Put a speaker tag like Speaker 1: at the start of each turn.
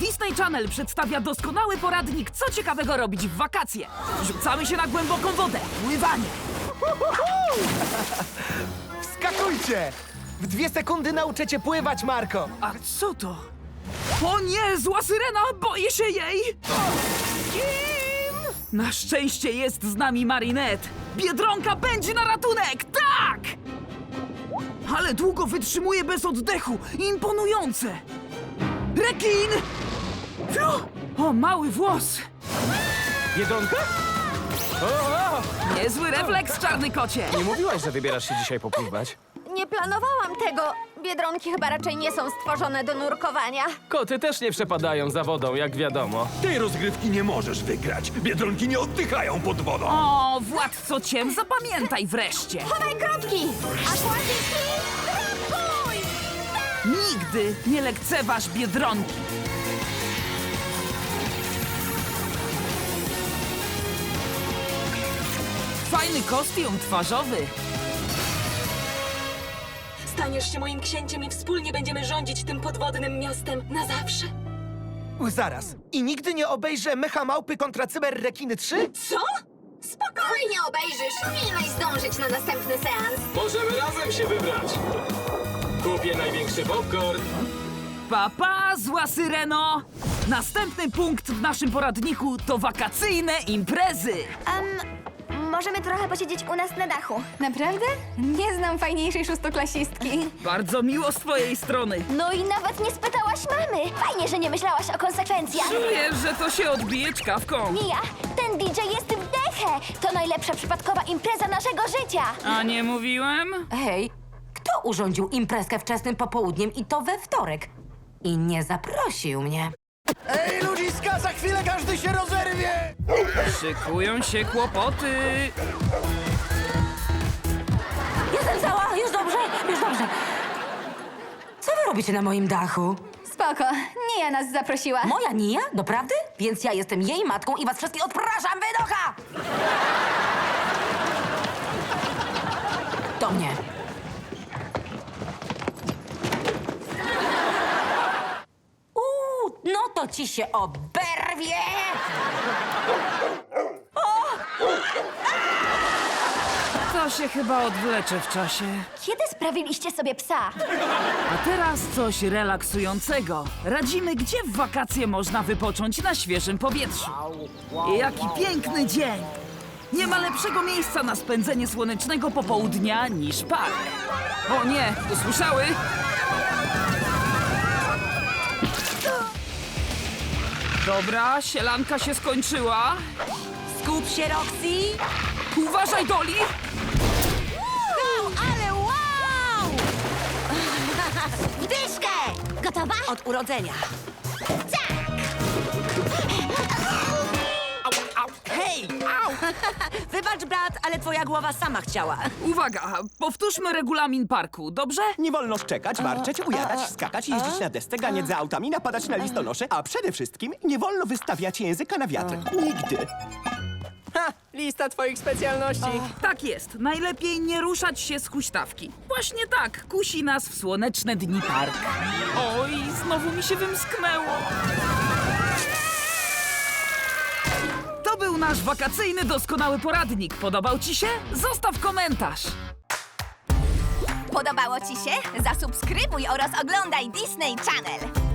Speaker 1: Disney Channel przedstawia doskonały poradnik, co ciekawego robić w wakacje. Rzucamy się na głęboką wodę, pływanie.
Speaker 2: Skakujcie! W dwie sekundy nauczę cię pływać, Marko!
Speaker 1: A co to? O nie, zła syrena, boję się jej! Na szczęście jest z nami Marinette. Biedronka będzie na ratunek, tak! Ale długo wytrzymuje bez oddechu, imponujące! Rekin! Fiu! O, mały włos!
Speaker 2: O, o!
Speaker 1: Niezły refleks, czarny kocie!
Speaker 2: Nie mówiłaś, że wybierasz się dzisiaj popływać.
Speaker 3: Nie planowałam tego. Biedronki chyba raczej nie są stworzone do nurkowania.
Speaker 2: Koty też nie przepadają za wodą, jak wiadomo.
Speaker 4: Tej rozgrywki nie możesz wygrać. Biedronki nie oddychają pod wodą.
Speaker 1: O, władco ciem, zapamiętaj wreszcie!
Speaker 3: Chowaj kropki! Aquatiki, trampuj!
Speaker 1: Nigdy nie lekceważ Biedronki! Fajny kostium twarzowy.
Speaker 5: Staniesz się moim księciem i wspólnie będziemy rządzić tym podwodnym miastem na zawsze.
Speaker 2: Zaraz. I nigdy nie obejrzę Mecha Małpy kontra Cyberrekiny 3?
Speaker 5: Co?
Speaker 3: Spokojnie obejrzysz. Pilnuj zdążyć na następny seans.
Speaker 6: Możemy razem się wybrać. Kupię największy popcorn.
Speaker 1: Papa, zła syreno! Następny punkt w naszym poradniku to wakacyjne imprezy.
Speaker 3: Um, możemy trochę posiedzieć u nas na dachu.
Speaker 7: Naprawdę? Nie znam fajniejszej szóstoklasistki.
Speaker 1: Bardzo miło z twojej strony.
Speaker 3: No i nawet nie spytałaś mamy. Fajnie, że nie myślałaś o konsekwencjach.
Speaker 1: Czuję, że to się odbije czkawką.
Speaker 3: Mija, ten DJ jest. To najlepsza przypadkowa impreza naszego życia.
Speaker 1: A nie mówiłem?
Speaker 8: Hej, kto urządził imprezkę wczesnym popołudniem i to we wtorek? I nie zaprosił mnie.
Speaker 2: Ej, ludziska, za chwilę każdy się rozerwie!
Speaker 1: Szykują się kłopoty.
Speaker 8: Jestem cała, już dobrze, już dobrze. Co wy robicie na moim dachu?
Speaker 7: Spoko, nas zaprosiła.
Speaker 8: Moja Nia? Doprawdy? Więc ja jestem jej matką i was wszystkich odpraszam, wynocha! Do mnie. Uuu, no to ci się oberwie!
Speaker 1: To się chyba odwlecze w czasie.
Speaker 3: Kiedy sprawiliście sobie psa?
Speaker 1: A teraz coś relaksującego. Radzimy, gdzie w wakacje można wypocząć na świeżym powietrzu. I jaki piękny dzień! Nie ma lepszego miejsca na spędzenie słonecznego popołudnia niż park. O nie, usłyszały? Dobra, sielanka się skończyła.
Speaker 8: Skup się, Roxy!
Speaker 1: Uważaj, Doli!
Speaker 3: Ale wow! Dyszkę! Gotowa?
Speaker 8: Od urodzenia.
Speaker 1: Hej!
Speaker 8: Wybacz, brat, ale twoja głowa sama chciała.
Speaker 1: Uwaga, powtórzmy regulamin parku, dobrze?
Speaker 9: Nie wolno szczekać, warczeć, ujadać, skakać, jeździć na desce, ganiać za autami, napadać na listonosze, a przede wszystkim nie wolno wystawiać języka na wiatr. Nigdy.
Speaker 2: Ha! Lista twoich specjalności.
Speaker 1: Tak jest. Najlepiej nie ruszać się z huśtawki. Właśnie tak kusi nas w słoneczne dni park. Oj, znowu mi się wymsknęło. To był nasz wakacyjny doskonały poradnik. Podobał ci się? Zostaw komentarz.
Speaker 3: Podobało Ci się? Zasubskrybuj oraz oglądaj Disney Channel.